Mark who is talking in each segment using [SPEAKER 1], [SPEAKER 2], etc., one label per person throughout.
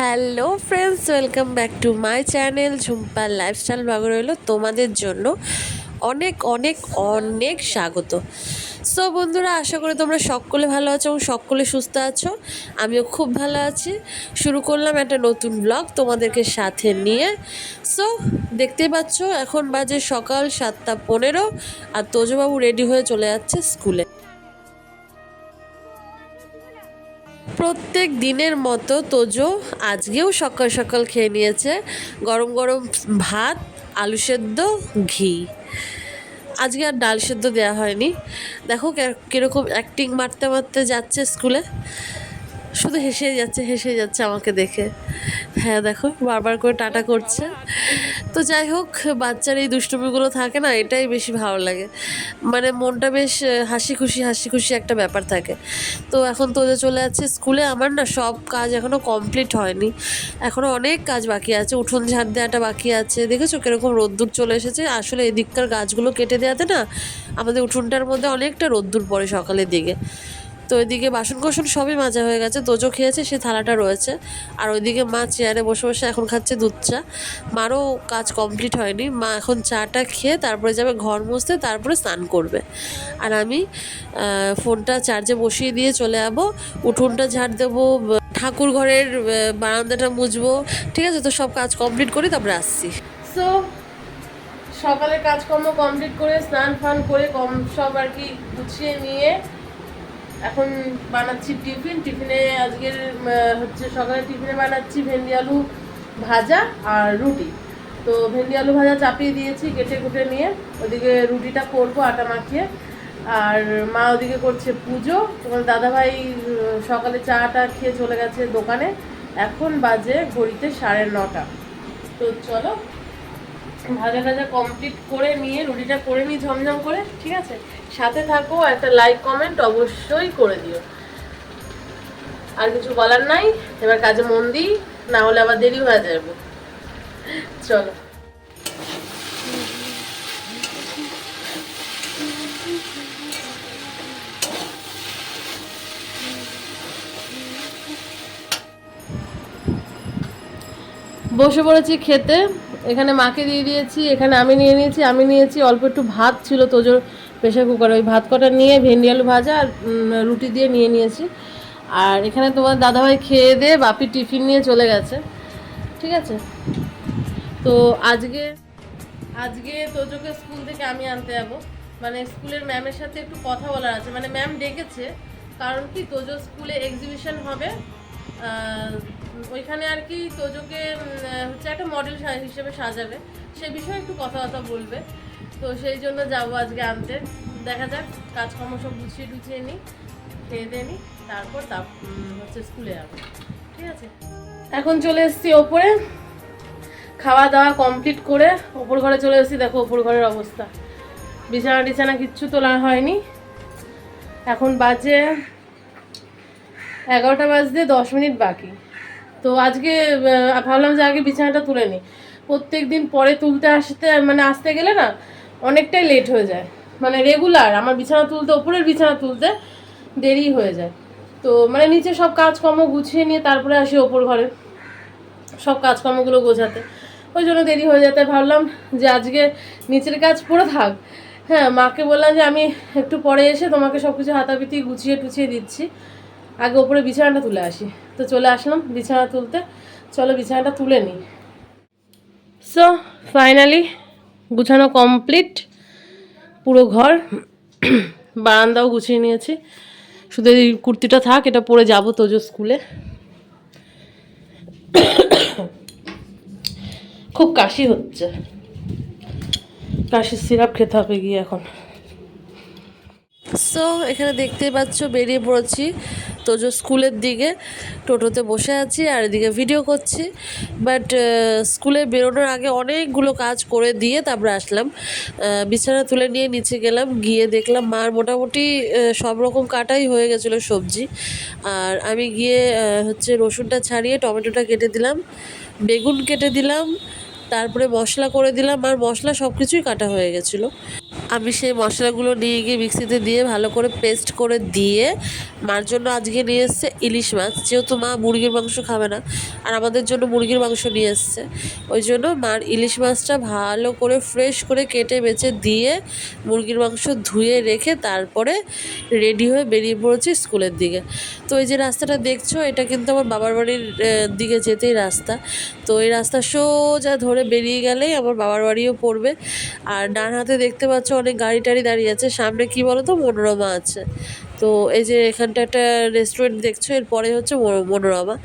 [SPEAKER 1] Hello friends, welcome back to my channel ঝুম্পার lifestyle blog রইল তোমাদের জন্য অনেক অনেক অনেক স্বাগত। সো বন্ধুরা, আশা করি তোমরা সকলে ভালো আছো এবং সকলে সুস্থ আছো। আমিও খুব ভালো আছি। শুরু করলাম একটা নতুন ব্লগ তোমাদেরকে সাথে নিয়ে। সো দেখতেই পাচ্ছ, এখন বাজে সকাল সাতটা পনেরো আর তোজবাবু রেডি হয়ে চলে যাচ্ছে স্কুলে। প্রত্যেক দিনের মতো তোজো আজকেও সকাল সকাল খেয়ে নিয়েছে। গরম গরম ভাত, আলু সেদ্ধ, ঘি। আজকে আর ডাল সেদ্ধ দেওয়া হয়নি। দেখো কীরকম অ্যাক্টিং মারতে মারতে যাচ্ছে স্কুলে শুধু হেসে যাচ্ছে হেসে যাচ্ছে আমাকে দেখে। হ্যাঁ দেখো, বারবার করে টাটা করছে। তো যাই হোক, বাচ্চার এই দুষ্টুমিগুলো থাকে না, এটাই বেশি ভালো লাগে। মানে মনটা বেশ হাসি খুশি হাসি খুশি একটা ব্যাপার থাকে। তো এখন তো ওদের চলে যাচ্ছে স্কুলে, আমার না সব কাজ এখনও কমপ্লিট হয়নি। এখনও অনেক কাজ বাকি আছে, উঠোন ঝাড় দেওয়াটা বাকি আছে। দেখেছ কীরকম রোদ্দুর চলে এসেছে? আসলে এদিককার গাছগুলো কেটে দেওয়াতে না, আমাদের উঠোনটার মধ্যে অনেকটা রোদ্দুর পড়ে সকালের দিকে। তো ওইদিকে বাসন কোসন সবই মাজা হয়ে গেছে তোজো খেয়েছে, সে থালাটা রয়েছে। আর ওইদিকে মা চেয়ারে বসে বসে এখন খাচ্ছে দুধ চা। মারও কাজ কমপ্লিট হয়নি, মা এখন চাটা খেয়ে তারপরে যাবে ঘর মুছতে, তারপরে স্নান করবে। আর আমি ফোনটা চার্জে বসিয়ে দিয়ে চলে যাব, উঠোনটা ঝাড় দেবো, ঠাকুর ঘরের বারান্দাটা মুছবো, ঠিক আছে? তো সব কাজ কমপ্লিট করি তারপরে আসছি।
[SPEAKER 2] সো সকালে কাজকর্ম কমপ্লিট করে, স্নান ফান করে কম, সব আর কি গুছিয়ে নিয়ে এখন বানাচ্ছি টিফিন। টিফিনে আজকের হচ্ছে সকালে টিফিনে বানাচ্ছি ভেন্ডি আলু ভাজা আর রুটি। তো ভেন্ডি আলু ভাজা চাপিয়ে দিয়েছি কেটে কুটে নিয়ে। ওদিকে রুটিটা করব, আটা মাখিয়ে। আর মা ওদিকে করছে পুজো। তোমার দাদাভাই সকালে চাটা খেয়ে চলে গেছে দোকানে। এখন বাজে ঘড়িতে সাড়ে নটা। তো চলো ভাজা ভাজা কমপ্লিট করে নিয়ে, রুটিটা করে নিই ঝমঝম করে, ঠিক আছে? সাথে থাকো, একটা লাইক কমেন্ট অবশ্যই করে দিও। আর কিছু বলার নাই? এবার কাজে মন দিই, না হলে আবার দেরি হয়ে যাবে। চলো। বসে পড়েছি খেতে। এখানে মাকে দিয়ে দিয়েছি, এখানে আমি নিয়ে নিয়েছি, আমি নিয়েছি, অল্প একটু ভাত ছিল তোজোর। প্রেশার কুকারে ওই ভাত কটা নিয়ে ভেন্ডি আলু ভাজা আর রুটি দিয়ে নিয়ে নিয়েছি। আর এখানে তোমার দাদাভাই খেয়ে দিয়ে বাপি টিফিন নিয়ে চলে গেছে। ঠিক আছে? তো আজকে আজকে তোজোকে স্কুল থেকে আমি আনতে যাব। মানে স্কুলের ম্যামের সাথে একটু কথা বলার আছে। মানে ম্যাম ডেকেছে। কারণ কি, তোজো স্কুলে এক্সিবিশন হবে ওইখানে আর কি তোজোকে হচ্ছে একটা মডেল হিসেবে সাজাবে। সে বিষয়ে একটু কথাবার্তা বলবে। তো সেই জন্য যাব আজকে আনতে। দেখা যাক, কাজকর্ম সব গুছিয়ে টুছিয়ে নিই, খেয়ে দিয়ে নিই, তারপর তা হচ্ছে স্কুলে যাব। ঠিক আছে? এখন চলে এসেছি ওপরে। খাওয়া দাওয়া কমপ্লিট করে ওপর ঘরে চলে এসেছি। দেখো ওপর ঘরের অবস্থা। বিছানা টিছানা কিচ্ছু তোলা হয়নি। এখন বাজে এগারোটা বাজতে দশ মিনিট বাকি। তো আজকে ভাবলাম যে আগে বিছানাটা তুলে নিই। প্রত্যেক দিন পরে তুলতে আসতে মানে আসতে গেলে না অনেকটাই লেট হয়ে যায়। মানে রেগুলার আমার বিছানা তুলতে, ওপরের বিছানা তুলতে দেরি হয়ে যায়। তো মানে নিচে সব কাজকর্ম গুছিয়ে নিয়ে তারপরে আসি ওপর ঘরে, সব কাজকর্মগুলো গোছাতে। ওই জন্য দেরি হয়ে যেতে ভাবলাম যে আজকে নিচের কাজ পড়ে থাক। হ্যাঁ মাকে বললাম যে আমি একটু পরে এসে তোমাকে সব কিছু হাতাপিতি গুছিয়ে টুছিয়ে দিচ্ছি। আগে ওপরে বিছানাটা তুলে আসি। তো চলে আসলাম বিছানা তুলতে। চলো বিছানাটা তুলে নিই। সো ফাইনালি গুছানো কমপ্লিট পুরো ঘর, বারান্দাও গুছিয়ে নিয়েছি। শুধু এই কুর্তিটা থাক, এটা পরে যাব তোজো স্কুলে। খুব কাশি হচ্ছে। কাশির সিরাপ খেতে হবে গিয়ে এখন।
[SPEAKER 1] সো এখানে দেখতেই পাচ্ছ, বেরিয়ে পড়েছি। তো যে স্কুলের দিকে, টোটোতে বসে আছি আর এদিকে ভিডিও করছি। বাট স্কুলে বেরোনোর আগে অনেকগুলো কাজ করে দিয়ে তারপরে আসলাম। বিছানা তুলে নিয়ে নিচে গেলাম, গিয়ে দেখলাম মার মোটামুটি সব রকম কাটাই হয়ে গেছিল সবজি। আর আমি গিয়ে হচ্ছে রসুনটা ছাড়িয়ে টমেটোটা কেটে দিলাম, বেগুন কেটে দিলাম, তারপরে মশলা করে দিলাম, আর মশলা সব কিছুই কাটা হয়ে গেছিল। আমি সেই মশলাগুলো নিয়ে গিয়ে মিক্সিতে দিয়ে ভালো করে পেস্ট করে দিয়ে মার জন্য আজকে নিয়ে এসছে ইলিশ মাছ। যেহেতু মা মুরগির মাংস খাবে না, আর আমাদের জন্য মুরগির মাংস নিয়ে এসছে। ওই জন্য মার ইলিশ মাছটা ভালো করে ফ্রেশ করে কেটে বেছে দিয়ে মুরগির মাংস ধুয়ে রেখে তারপরে রেডি হয়ে বেরিয়ে পড়েছি স্কুলের দিকে। তো এই যে রাস্তাটা দেখছ, এটা কিন্তু আমার বাবার বাড়ির দিকে যেতেই রাস্তা। তো এই রাস্তা সোজা ধরে বেরিয়ে গেলেই আমার বাবার বাড়িও পড়বে। আর ডান হাতে দেখতে পাচ্ছ অনেক গাড়ি টাড়ি দাঁড়িয়ে আছে। সামনে কি বলো তো মনোরমা আছে। তো এই যে এখানটা একটা রেস্টুরেন্ট দেখছ, এরপরে হচ্ছে মনো- মনোরমা।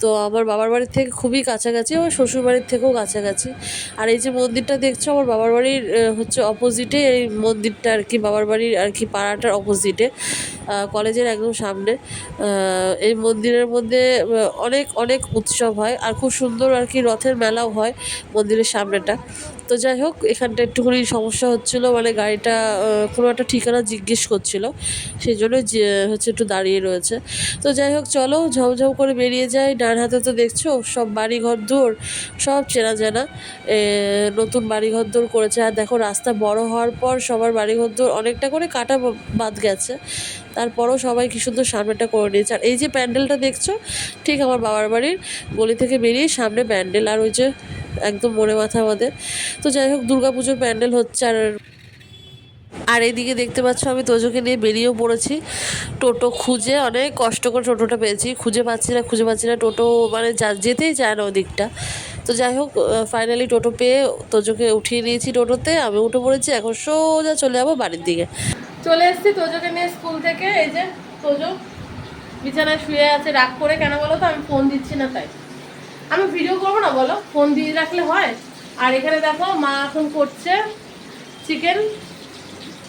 [SPEAKER 1] তো আমার বাবার বাড়ির থেকে খুবই কাছাকাছি আমার শ্বশুর বাড়ির থেকেও কাছাকাছি। আর এই যে মন্দিরটা দেখছ, আমার বাবার বাড়ির হচ্ছে অপোজিটে এই মন্দিরটা আর কি, বাবার বাড়ির আর কি পাড়াটার অপোজিটে কলেজের একদম সামনে। এই মন্দিরের মধ্যে অনেক অনেক উৎসব হয়। আর খুব সুন্দর আর কি রথের মেলাও হয় মন্দিরের সামনেটা। তো যাই হোক, এখানটা একটুখানি সমস্যা হচ্ছিল মানে গাড়িটা কোনো একটা ঠিকানা জিজ্ঞেস করছিল, সেই জন্য হচ্ছে একটু দাঁড়িয়ে রয়েছে। তো যাই হোক, চলো, ঝমঝম করে বেরিয়ে যাই। ডান হাতে তো দেখছ, সব বাড়ি ঘর দূর, সব চেনা জানা। নতুন বাড়ি ঘর দূর করেছে। আর দেখো, রাস্তা বড় হওয়ার পর সবার বাড়ি ঘর দূর অনেকটা করে কাটা বাদ গেছে। তারপরেও সবাই কি সুন্দর সামনেটা করে নিয়েছে। আর এই যে প্যান্ডেলটা দেখছ, ঠিক আমার বাবার বাড়ির গলি থেকে বেরিয়ে সামনে প্যান্ডেল আর ওই যে একদম মনে মাথা আমাদের। তো যাই হোক, দুর্গাপুজোর প্যান্ডেল হচ্ছে আর আর এইদিকে দেখতে পাচ্ছ আমি তোজোকে নিয়ে বেরিয়েও পড়েছি। টোটো খুঁজে অনেক কষ্ট করে টোটোটা পেয়েছি। খুঁজে পাচ্ছি না, খুঁজে পাচ্ছি না। টোটো মানে যা- যেতেই চায় না ওদিকটা। তো যাই হোক ফাইনালি টোটো পেয়ে তোজোকে উঠিয়ে নিয়েছি টোটোতে। আমি উঠে পড়েছি, এখন সোজা চলে যাব বাড়ির দিকে।
[SPEAKER 2] চলে এসেছি তোজোকে নিয়ে স্কুল থেকে। এই যে তোজো বিছানায় শুয়ে আছে রাগ করে। কেন বলো তো আমি ফোন দিচ্ছি না তাই। আমি ভিডিও করব না বলো? ফোন দিয়ে রাখলে হয়? আর এখানে দেখো মা এখন করছে চিকেন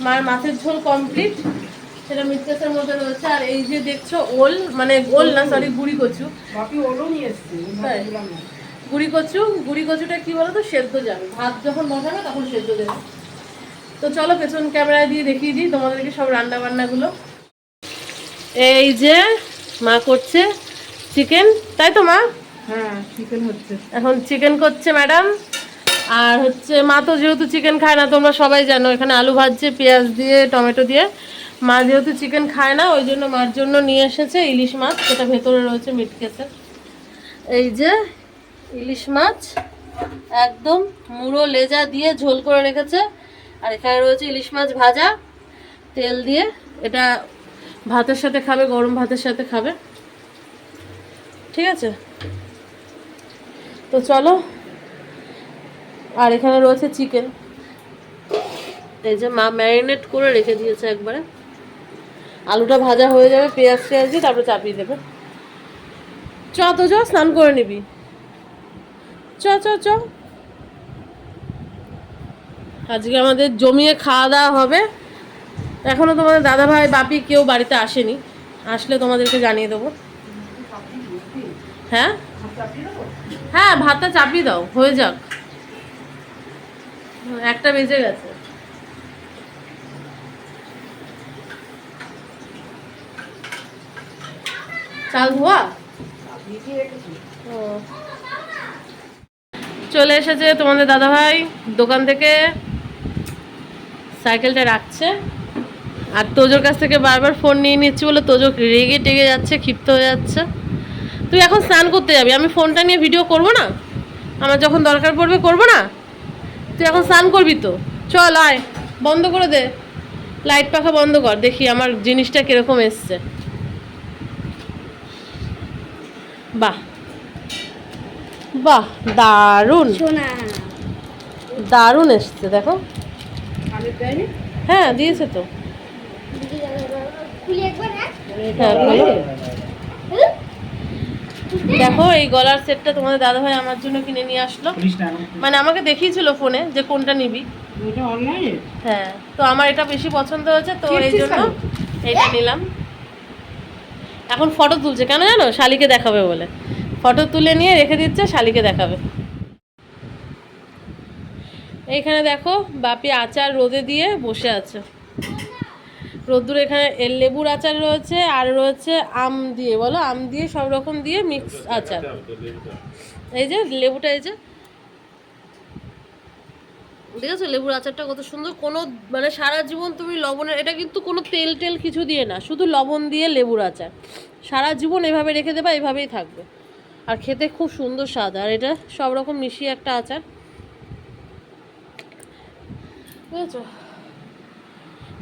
[SPEAKER 2] মার মাছের ঝোল কমপ্লিট সেটা মিটকেসের মধ্যে রয়েছে। আর এই যে দেখছ ওল মানে ওল না সরি গুড়ি কচু? গুড়ি কচু গুড়ি কচুটা কি বলো তো? সেদ্ধ যাবে ভাত যখন বসাবে তখন সেদ্ধ দেবে। তো চলো পেছন ক্যামেরায় দিয়ে দেখিয়ে দিই তোমাদেরকে সব রান্না বান্নাগুলো এই যে মা করছে চিকেন তাই তো মা?
[SPEAKER 3] হ্যাঁ চিকেন হচ্ছে।
[SPEAKER 2] এখন চিকেন করছে ম্যাডাম। আর হচ্ছে মা তো যেহেতু চিকেন খায় না তোমরা সবাই জানো এখানে আলু ভাজছে পেঁয়াজ দিয়ে টমেটো দিয়ে। মা যেহেতু চিকেন খায় না ওই জন্য মার জন্য নিয়ে এসেছে ইলিশ মাছ যেটা ভেতরে রয়েছে মিট কেসের। এই যে ইলিশ মাছ একদম মুড়ো লেজা দিয়ে ঝোল করে রেখেছে। আর এখানে রয়েছে ইলিশ মাছ ভাজা, তেল দিয়ে। এটা ভাতের সাথে খাবে, গরম ভাতের সাথে খাবে। ঠিক আছে? তো চলো। আর এখানে রয়েছে চিকেন। এই যে মা ম্যারিনেট করে রেখে দিয়েছে একবারে। আলুটা ভাজা হয়ে যাবে, পেঁয়াজ টেয়াজ দিয়ে তারপরে চাপিয়ে দেবে। চ তো, চ, স্নান করে নিবি। চ চ চ। আজকে আমাদের জমিয়ে খাওয়া দাওয়া হবে। এখনও তোমাদের দাদা ভাই, বাপি কেউ বাড়িতে আসেনি। আসলে তোমাদেরকে জানিয়ে দেবো। হ্যাঁ? হ্যাঁ ভাতটা চাপিয়ে দাও, হয়ে যাক। একটা বেজে গেছে। চাল ধোয়া। চলে এসেছে তোমাদের দাদা ভাই দোকান থেকে। সাইকেলটা রাখছে। আর তোজোর কাছ থেকে বারবার ফোন নিয়ে নিচ্ছি বলে তোজো রেগে টেগে যাচ্ছে ক্ষিপ্ত হয়ে যাচ্ছে। তুই এখন স্নান করতে যাবি আমি ফোনটা নিয়ে ভিডিও করব না? আমার যখন দরকার পড়বে করব না? তুই এখন স্নান করবি তো? চল আয় বন্ধ করে দে। লাইট পাখা বন্ধ কর দেখি আমার জিনিসটা কীরকম এসছে। বাহ। বাহ দারুণ। দারুণ এসছে দেখো। হ্যাঁ দিয়েছে তো।
[SPEAKER 3] হ্যাঁ।
[SPEAKER 2] দেখো এই গলার সেটটা তোমাদের দাদাভাই আমার জন্য কিনে নিয়ে আসলো। মানে আমাকে দেখিয়েছিল ফোনে যে কোনটা নিবি। হ্যাঁ তো আমার এটা বেশি পছন্দ হয়েছে তো এই জন্য এটা নিলাম। এখন ফটো তুলছে কেন জানো? শালিকে দেখাবে বলে। ফটো তুলে নিয়ে রেখে দিচ্ছে শালিকে দেখাবে। এইখানে দেখো বাপি আচার রোদে দিয়ে বসে আছে। রোদ্দুর এখানে লেবুর আচার রয়েছে আর রয়েছে আম দিয়ে, বলো আম দিয়ে সব রকম দিয়ে মিক্স আচার। এই যে লেবুটা, এই যে। দেখেছ লেবুর আচারটা কত সুন্দর? কোনো মানে সারা জীবন তুমি লবণের, এটা কিন্তু কোনো তেল টেল কিছু দিয়ে না, শুধু লবণ দিয়ে লেবুর আচার। সারা জীবন এভাবে রেখে দেবা, এভাবেই থাকবে। আর খেতে খুব সুন্দর স্বাদ, আর এটা সব রকম মিশিয়ে একটা আচার। বুঝেছ?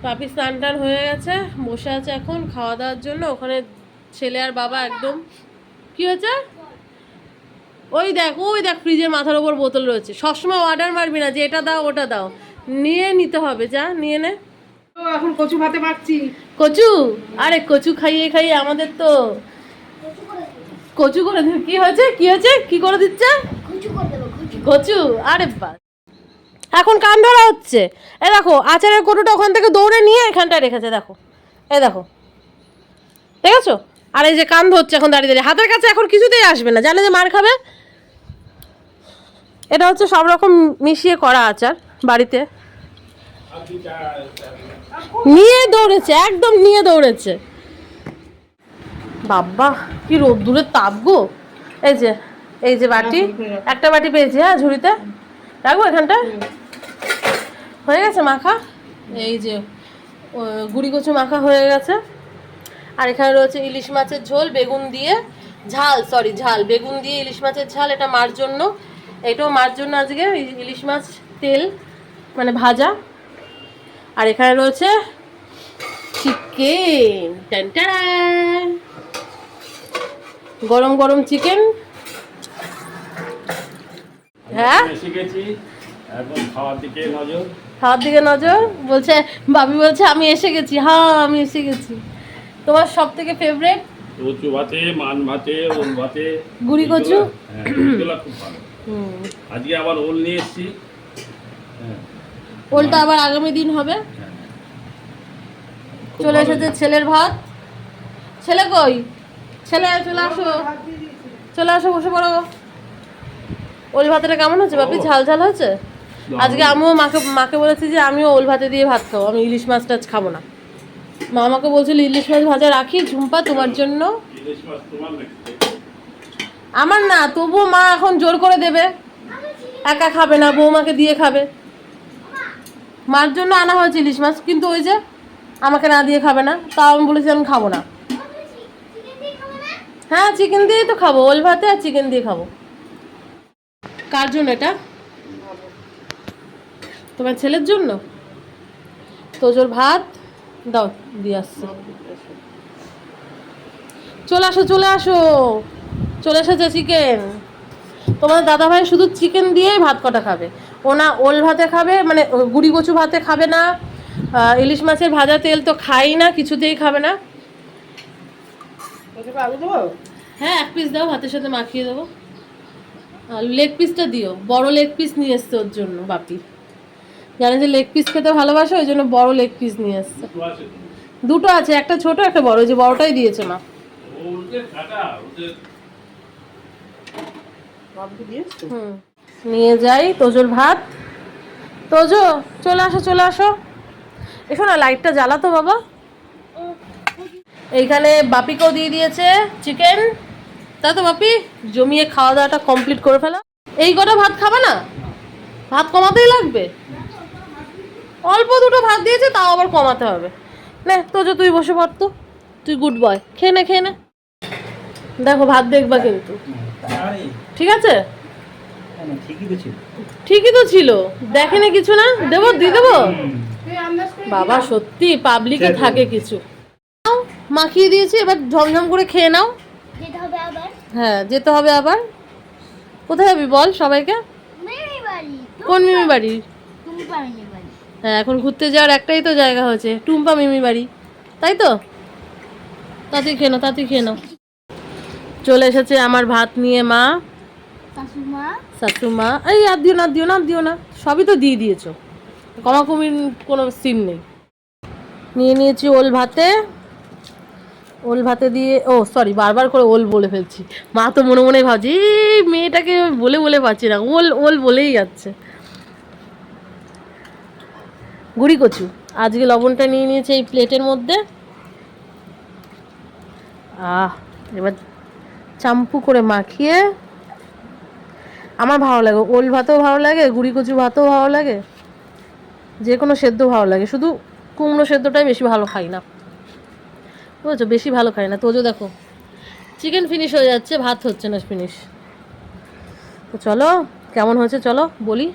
[SPEAKER 2] পাপি স্নান টান হয়ে গেছে বসে আছে এখন খাওয়া দাওয়ার জন্য। ওখানে ছেলে আর বাবা একদম। কি হয়েছে? ওই দেখ ওই দেখ ফ্রিজের মাথার ওপর বোতল রয়েছে। সবসময় অর্ডার মারবি না যে এটা দাও ওটা দাও। নিয়ে নিতে হবে যা নিয়ে নে।
[SPEAKER 3] এখন কচু ভাতে মাখছি।
[SPEAKER 2] কচু? আরে কচু খাইয়ে খাইয়ে আমাদের তো কচু করে কি হয়েছে? কি হয়েছে? কি করে দিচ্ছে? কচু আরে বাস এখন কান ধরা হচ্ছে। এ দেখো আচারের কটুটা ওখান থেকে দৌড়ে নিয়ে এখানটায় রেখেছে দেখো। এ দেখো। দেখেছ? আর এই যে কান ধরছে এখন দাঁড়িয়ে দাঁড়িয়ে। হাতের কাছে এখন কিছুতেই আসবে না। জানে যে মার খাবে? এটা হচ্ছে সব রকম মিশিয়ে করা আচার বাড়িতে। নিয়ে দৌড়েছে একদম নিয়ে দৌড়েছে। বাবা কি রোদ্দুরের তাপ গো। এই যে এই যে বাটি একটা বাটি পেয়েছি হ্যাঁ ঝুড়িতে? রাখব এখানটা হয়ে গেছে মাখা? এই যে গুড়ি কচু মাখা হয়ে গেছে। আর এখানে রয়েছে ইলিশ মাছের ঝোল, বেগুন দিয়ে ঝাল সরি ঝাল। বেগুন দিয়ে ইলিশ মাছের ঝাল, এটা মার জন্য। এটাও মার জন্য আজকে ইলিশ মাছ, তেল মানে ভাজা। আর এখানে রয়েছে চিকেন। গরম গরম চিকেন। হ্যাঁ?
[SPEAKER 4] এসে খাওয়ার দিকে নজর।
[SPEAKER 2] খাওয়ার দিকে নজর? বলছে বাবি বলছে আমি এসে গেছি। হ্যাঁ আমি এসে গেছি। তোমার সব থেকে ফেভারেট
[SPEAKER 4] কচু ভাতে মান ভাতে ওল ভাতে।
[SPEAKER 2] গুড়ি কচু?
[SPEAKER 4] এগুলো- হ্যাঁ খুব ভালো। আজকে আবার ওল নিয়ে এসেছি। হ্যাঁ।
[SPEAKER 2] ওলটা আবার আগামী দিন হবে।
[SPEAKER 4] হ্যাঁ।
[SPEAKER 2] চলে এসেছে ছেলের ভাত। ছেলে কই? ছেলে চলে আসো। চলে আসো বসে পড়ো। ওল ভাতটা কেমন হচ্ছে বাপি? ঝাল ঝাল হয়েছে? আজকে আমিও মাকে মাকে বলেছি যে আমিও ওল ভাতে দিয়ে ভাত খাব আমি ইলিশ মাছ টাছ খাব না। মা আমাকে বলছিল ইলিশ মাছ ভাজা রাখি ঝুম্পা তোমার জন্য? আমার না তবুও মা এখন জোর করে দেবে। একা খাবে না বৌমাকে দিয়ে খাবে। মার জন্য আনা হয়েছে ইলিশ মাছ কিন্তু ওই যে আমাকে না দিয়ে খাবে না তাও আমি বলেছি আমি খাব না। হ্যাঁ চিকেন দিয়েই তো খাব ওল ভাতে আর চিকেন দিয়ে খাব। কার জন্য এটা? তোমার ছেলের জন্য? তোজোর ভাত? দাও দিয়ে আসছে। চলে আসো চলে আসো। চলে এসেছে চিকেন তোমার দাদা ভাই শুধু চিকেন দিয়েই ভাত কটা খাবে। ওনা ওল ভাতে খাবে মানে গুড়ি কচু ভাতে খাবে না। ইলিশ মাছের ভাজা তেল তো খাই না কিছুতেই খাবে না। হ্যাঁ এক পিস দাও ভাতের সাথে মাখিয়ে দেবো। লেগ পিসটা দিও। বড় লেগ পিস নিয়ে এসছে ওর জন্য বাপি। জানে যে লেগ পিস খেতে ভালোবাসে ওই জন্য বড় লেগ পিস নিয়ে
[SPEAKER 4] তো।
[SPEAKER 2] দুটো আছে একটা ছোট একটা বড় ওই যে বড়টাই দিয়েছে মা? হুম। নিয়ে যাই তোজোর ভাত। তোজো চলে আসো চলে আসো। এসো না লাইটটা জ্বালাতো বাবা। এইখানে বাপিকেও দিয়ে দিয়েছে চিকেন তাই তো বাপি জমিয়ে খাওয়া দাওয়াটা কমপ্লিট করে ফেলা। এই কটা ভাত খাবে না? ভাত কমাতেই লাগবে। অল্প দুটো ভাত দিয়েছে তাও আবার কমাতে হবে। নে তোজো তুই বসে পড় তো। তুই গুড বয় খেয়ে নে খেয়ে নে। দেখো ভাত দেখবা কিন্তু। ঠিক আছে? ঠিকই তো ছিল। দেখেনি কিছু না? দেবো দিয়ে দেবো? বাবা সত্যি পাবলিকে থাকে কিছু। নাও, মাখিয়ে দিয়েছি এবার ঝমঝম করে খেয়ে নাও।
[SPEAKER 5] যেতে হবে আবার।
[SPEAKER 2] হ্যাঁ যেতে হবে আবার। কোথায় যাবি বল সবাইকে? কোন মিমি বাড়ি?
[SPEAKER 5] তুমি পারবে বাড়ি
[SPEAKER 2] হ্যাঁ এখন ঘুরতে যাওয়ার একটাই তো জায়গা হয়েছে টুম্পা মিমি বাড়ি। তাই তো? তাড়াতাড়ি খেয়ে নাও তাড়াতাড়ি খেয়ে নাও। চলে এসেছে আমার ভাত নিয়ে মা।
[SPEAKER 5] শাশুমা
[SPEAKER 2] শাশুমা এই আর দিও না দিও না দিও না। সবই তো দিয়ে দিয়েছ। কমা কমির কোনো সিন নেই। নিয়ে নিয়েছি ওল ভাতে। ওল ভাতে দিয়ে ও সরি বারবার করে ওল বলে ফেলছি। মা তো মনে মনে ভাবছি এই মেয়েটাকে বলে বলে পাচ্ছি না। ওল ওল বলেই যাচ্ছে। গুড়ি কচু। আজকে লবণটা নিয়ে নিয়েছে এই প্লেটের মধ্যে। আহ, এবার চাম্পু করে মাখিয়ে। আমার ভালো লাগে, ওল ভাতও ভালো লাগে, গুড়ি কচু ভাতও ভালো লাগে।
[SPEAKER 5] যে কোনো সেদ্ধ ভালো লাগে, শুধু কুমড়ো সেদ্ধটাই বেশি ভালো খাই না। বুঝেছ? বেশি ভালো খাই না। তোজো দেখো চিকেন ফিনিশ হয়ে যাচ্ছে, ভাত হচ্ছে না ফিনিশ তো চলো, কেমন হয়েছে চলো, বলি।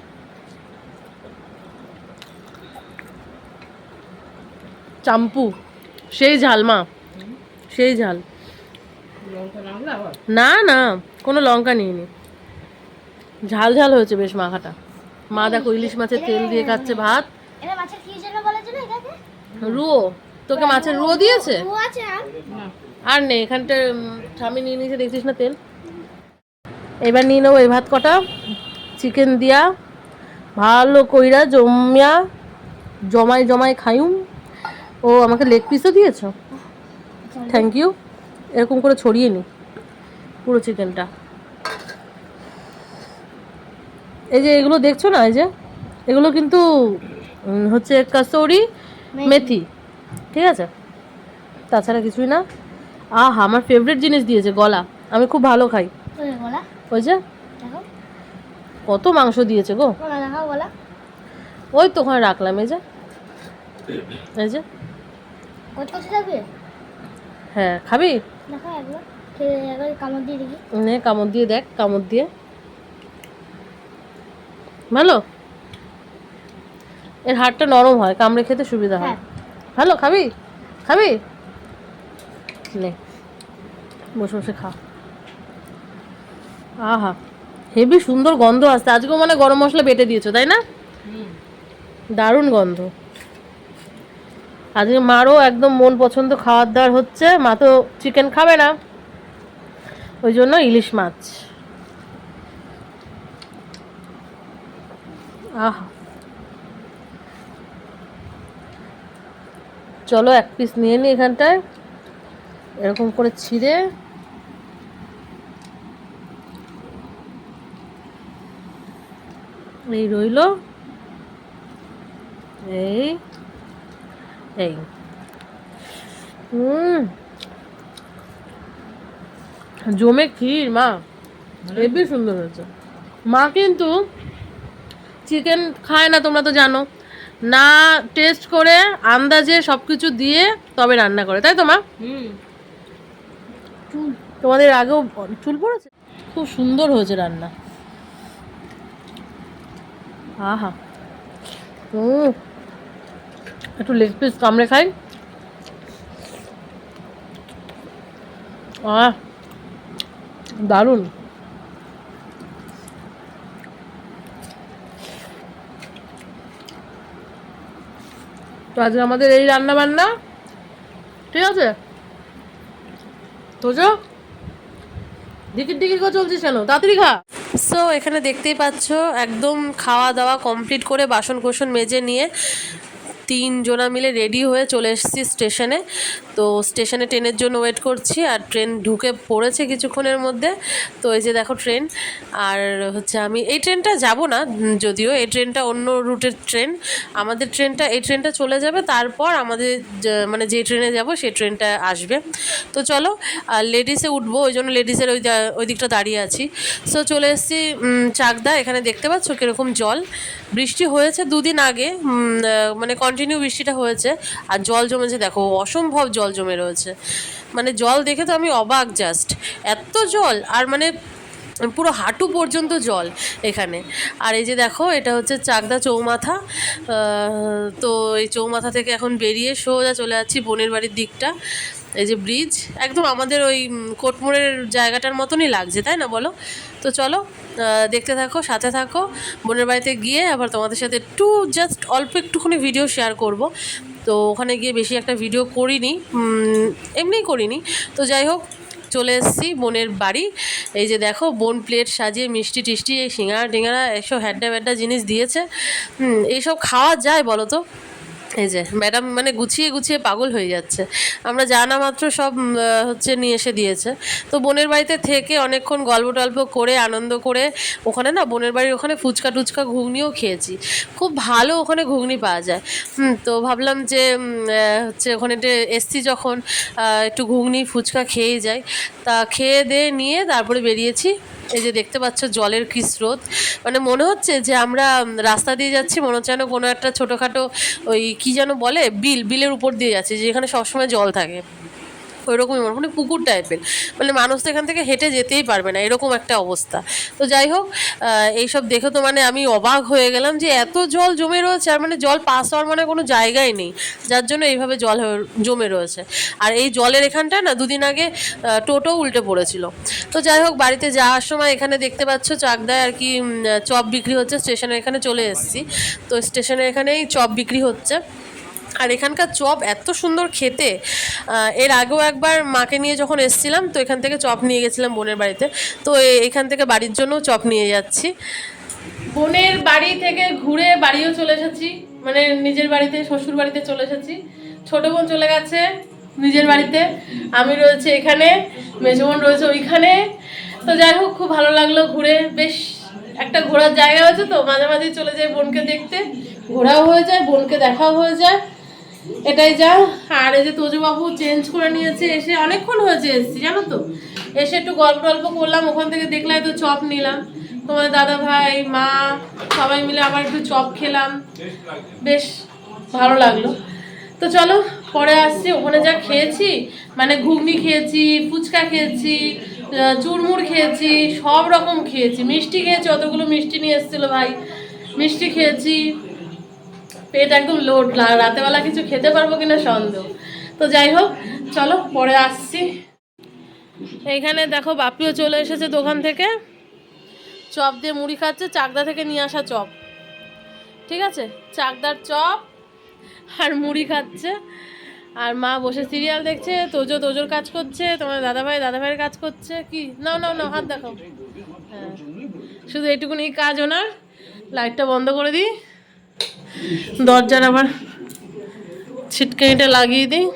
[SPEAKER 5] চাম্পু, সেই ঝাল মা, সেই ঝাল। না না, কোনো লঙ্কা নিইনি। ঝাল ঝাল হয়েছে বেশ মাখাটা। মা দেখো ইলিশ মাছের তেল দিয়ে খাচ্ছে ভাত। রুয়ো তোকে মাছের রুয়ো দিয়েছে?
[SPEAKER 6] আর
[SPEAKER 5] নেই এখানটা স্বামী নিয়ে নিয়েছে, দেখছিস না তেল? এবার নিয়ে নেব এই ভাত কটা। চিকেন দিয়া, ভালো কইরা জমিয়া জমাই জমাই খাইম ও আমাকে লেগ পিসও দিয়েছ? থ্যাংক ইউ এরকম করে ছড়িয়ে নি পুরো চিকেনটা। এই যে এগুলো দেখছ না এই যে? এগুলো কিন্তু হচ্ছে কাসৌরি মেথি। ঠিক আছে? তাছাড়া কিছুই না। আহ আমার ফেভারিট জিনিস দিয়েছে গলা। আমি খুব ভালো খাই।
[SPEAKER 6] ওই
[SPEAKER 5] যে? কত মাংস দিয়েছে গো। ওই তো ওখানে রাখলাম এই যে। এই যে? হ্যাঁ খাবি? নে কামড় দিয়ে দেখ। কামড় দিয়ে ভালো? এর হাড়টা নরম হয় কামড়ে খেতে সুবিধা হয়।
[SPEAKER 6] হ্যাঁ।
[SPEAKER 5] ভালো খাবি? খাবি? নে বসে বসে খা। আহা হেভি সুন্দর গন্ধ আসছে। আজকেও মানে গরম মশলা বেটে দিয়েছ তাই না? দারুণ গন্ধ। আজকে মারও একদম মন পছন্দ খাওয়ার দাওয়ার হচ্ছে। মা তো চিকেন খাবে না। ওই জন্য ইলিশ মাছ। আহ। চলো এক পিস নিয়ে নিই এখানটায়। এরকম করে ছিঁড়ে। এই রইল। এই। এই। হুম জমে ক্ষীর মা। হেবি সুন্দর হয়েছে। মা কিন্তু চিকেন খায় না তোমরা তো জানো। না টেস্ট করে আন্দাজে সব কিছু দিয়ে তবে রান্না করে তাই তো মা?
[SPEAKER 3] হুম।
[SPEAKER 5] তোমাদের আগেও চুল পড়েছে? খুব সুন্দর হয়েছে রান্না। আহা। হুম একটু লেগ পিস কামড়ে খাই। আহ, দারুণ। তো আজকে আমাদের এই রান্না বান্না ঠিক আছে? তোজো ডিকিট ডিকিট করে চলছিস কেন? তাড়াতাড়ি খা।
[SPEAKER 2] সো এখানে দেখতেই পাচ্ছ, একদম খাওয়া দাওয়া কমপ্লিট করে বাসন কোসন মেজে নিয়ে তিন জনা মিলে রেডি হয়ে চলে এসেছি স্টেশনে। তো স্টেশনে ট্রেনের জন্য ওয়েট করছি আর ট্রেন ঢুকে পড়েছে কিছুক্ষণের মধ্যে। তো এই যে দেখো ট্রেন, আর হচ্ছে আমি এই ট্রেনটা যাব না যদিও এই ট্রেনটা অন্য রুটের ট্রেন। আমাদের ট্রেনটা, এই ট্রেনটা চলে যাবে, তারপর আমাদের মানে যে ট্রেনে যাব সেই ট্রেনটা আসবে। তো চলো, আর লেডিসে উঠবো, ওই জন্য লেডিসের ওই ওই দিকটা দাঁড়িয়ে আছি। সো চলে এসেছি চাকদা, এখানে দেখতে পাচ্ছ কীরকম জল। বৃষ্টি হয়েছে দুদিন আগে মানে কন্টিনিউ বৃষ্টিটা হয়েছে। আর জল জমেছে, দেখো, অসম্ভব জল জমে রয়েছে। মানে জল দেখে তো আমি অবাক জাস্ট এত জল, আর মানে পুরো হাঁটু পর্যন্ত জল এখানে। আর এই যে দেখো, এটা হচ্ছে চাকদা চৌমাথা। তো এই চৌমাথা থেকে এখন বেরিয়ে সোজা চলে যাচ্ছি বোনের বাড়ির দিকটা। এই যে ব্রিজ একদম আমাদের ওই কোটমোড়ের জায়গাটার মতনই লাগছে, তাই না বলো? তো চলো দেখতে থাকো, সাথে থাকো, বোনের বাড়িতে গিয়ে আবার তোমাদের সাথে একটু জাস্ট অল্প একটুখানি ভিডিও শেয়ার করব। তো ওখানে গিয়ে বেশি একটা ভিডিও করিনি এমনিই করিনি। তো যাই হোক, চলে এসেছি বোনের বাড়ি। এই যে দেখো, বোন প্লেট সাজিয়ে, মিষ্টি টিষ্টি এই সিঙ্গারা টিঙ্গারা, এসব হ্যাড্ডা ব্যাড্ডা জিনিস দিয়েছে। এইসব খাওয়া যায় বলো তো? এই যে, ম্যাডাম মানে গুছিয়ে গুছিয়ে পাগল হয়ে যাচ্ছে। আমরা জানা মাত্র সব হচ্ছে নিয়ে এসে দিয়েছে। তো বোনের বাড়িতে থেকে অনেকক্ষণ গল্প টল্প করে, আনন্দ করে, ওখানে না বোনের বাড়ির ওখানে ফুচকা টুচকা ঘুগনিও খেয়েছি। খুব ভালো ওখানে ঘুগনি পাওয়া যায়। তো ভাবলাম যে হচ্ছে ওখানে এসছি যখন একটু ঘুগনি, ফুচকা খেয়েই যাই। তা খেয়ে দিয়ে নিয়ে তারপরে বেরিয়েছি।
[SPEAKER 1] এই যে দেখতে পাচ্ছ জলের কি স্রোত। মানে মনে হচ্ছে যে আমরা রাস্তা দিয়ে যাচ্ছি, মনে হচ্ছে যেন কোনো একটা ছোটোখাটো ওই কি যেন বলে, বিল, বিলের উপর দিয়ে যাচ্ছে, যেখানে সবসময় জল থাকে। ওই রকমই মনে মানে পুকুর টাইপের মানে মানুষ তো এখান থেকে হেঁটে যেতেই পারবে না, এরকম একটা অবস্থা। তো যাই হোক এইসব দেখে তো মানে আমি অবাক হয়ে গেলাম যে এত জল জমে রয়েছে, আর মানে জল পাস হওয়ার মানে কোনো জায়গাই নেই। যার জন্য এইভাবে জল জমে রয়েছে। আর এই জলের এখানটা না, দুদিন আগে টোটো উল্টে পড়েছিল। তো যাই হোক, বাড়িতে যাওয়ার সময় এখানে দেখতে পাচ্ছ চাকদায় আর কি চপ বিক্রি হচ্ছে। স্টেশনের এখানে চলে এসেছি। তো স্টেশনের এখানেই চপ বিক্রি হচ্ছে। আর এখানকার চপ এত সুন্দর খেতে। এর আগেও একবার মাকে নিয়ে যখন এসেছিলাম, তো এখান থেকে চপ নিয়ে গেছিলাম বোনের বাড়িতে। তো এখান থেকে বাড়ির জন্যও চপ নিয়ে যাচ্ছি।
[SPEAKER 2] বোনের বাড়ি থেকে ঘুরে বাড়িও চলে এসেছি মানে নিজের বাড়িতে, শ্বশুর বাড়িতে চলে এসেছি। ছোট বোন চলে গেছে নিজের বাড়িতে, আমি রয়েছে এখানে মেজো বোন রয়েছে ওইখানে। তো যাই হোক, খুব ভালো লাগল ঘুরে। বেশ একটা ঘোরার জায়গা হয়েছে তো, মাঝে মাঝে চলে যায় বোনকে দেখতে। ঘোরাও হয়ে যায়, বোনকে দেখাও হয়ে যায়। এটাই যা, আর এই যে তোজবাবু চেঞ্জ করে নিয়েছে, এসে অনেকক্ষণ হয়েছে এসেছি, জানো তো? এসে একটু গল্প টল্প করলাম, ওখান থেকে দেখলাম তো চপ নিলাম। তোমার দাদা ভাই, মা, সবাই মিলে আবার একটু চপ খেলাম। বেশ ভালো লাগল। তো চলো, পরে আসছি, ওখানে যা খেয়েছি মানে ঘুগনি খেয়েছি, ফুচকা খেয়েছি চুরমুর খেয়েছি, সব রকম খেয়েছি। মিষ্টি খেয়েছি, অতগুলো মিষ্টি নিয়ে এসেছিল ভাই। মিষ্টি খেয়েছি পেট একদম লোড রাতেবেলা কিছু খেতে পারব কিনা সন্দেহ। তো যাই হোক, চলো, পরে আসছি। এইখানে দেখো বাপিও চলে এসেছে দোকান থেকে। চপ দিয়ে মুড়ি খাচ্ছে, চাকদা থেকে নিয়ে আসা চপ। ঠিক আছে? চাকদার চপ আর মুড়ি খাচ্ছে। আর মা বসে সিরিয়াল দেখছে, তোজো তোজোর কাজ করছে, তোমার দাদাভাই দাদাভাইয়ের কাজ করছে, কি? নাও নাও নাও, হাত দেখাও। হ্যাঁ। শুধু এইটুকুনি কাজ ওনার। লাইটটা বন্ধ করে দিই। দরজার আবার ছিটকানিটা লাগিয়ে দিই।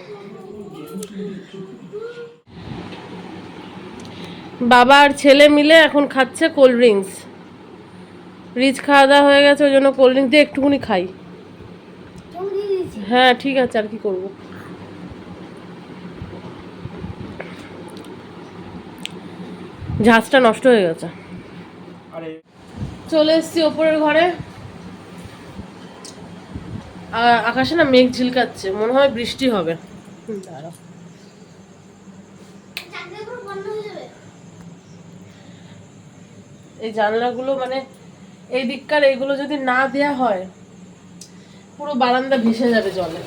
[SPEAKER 2] বাবা আর ছেলে মিলে এখন খাচ্ছে কোল্ড ড্রিঙ্কস রিচ খাওয়া দাওয়া হয়ে গেছে ওই জন্য কোল্ড ড্রিঙ্কস দিয়ে একটুকুনি খাই। হ্যাঁ ঠিক আছে আর কি করব। ঝাঁজটা নষ্ট হয়ে গেছে। চলে এসেছি ওপরের ঘরে। আকাশে না মেঘ ঝিলকাচ্ছে, মনে হয় বৃষ্টি হবে। এই জানলাগুলো মানে এই দিককার এইগুলো যদি না দেয়া হয়, পুরো বারান্দা ভেসে যাবে জলে।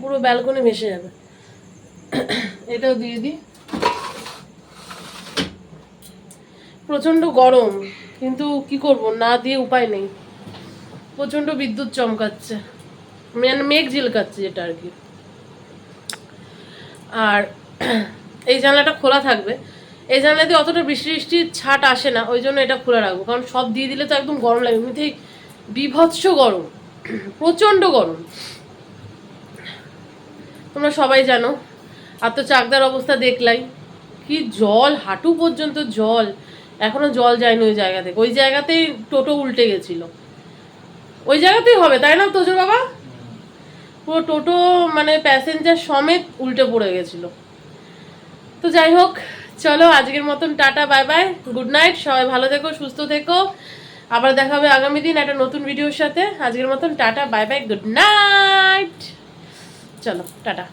[SPEAKER 2] পুরো ব্যালকনি ভেসে যাবে। এটাও দিয়ে দিই। প্রচণ্ড গরম, কিন্তু কি করব, না দিয়ে উপায় নেই। প্রচণ্ড বিদ্যুৎ চমকাচ্ছে। মানে মেঘ ঝিলকাচ্ছে যেটা আর কি। আর এই জানলাটা খোলা থাকবে। এই জানলা দিয়ে অতটা বৃষ্টি বৃষ্টির ছাট আসে না, ওই জন্য এটা খোলা রাখব। কারণ সব দিয়ে দিলে তো একদম গরম লাগে। এমনিতেই বিভৎস গরম, প্রচণ্ড গরম। তোমরা সবাই জানো, আর তো চাকদার অবস্থা দেখলাই। কি জল, হাঁটু পর্যন্ত জল। এখনও জল যায়নি ওই জায়গা থেকে। ওই জায়গাতেই টোটো উল্টে গেছিল। ওই জায়গাতেই হবে, তাই না তোজোর বাবা? পুরো টোটো মানে প্যাসেঞ্জার সমেত উল্টে পড়ে গেছিল। তো যাই হোক, চলো আজকের মতন tata bye bye good night সবাই ভালো থেকো, সুস্থ থেকো। আবার দেখা হবে আগামী দিন একটা নতুন ভিডিওর সাথে। আজকের মতন tata bye bye good night চলো, টাটা।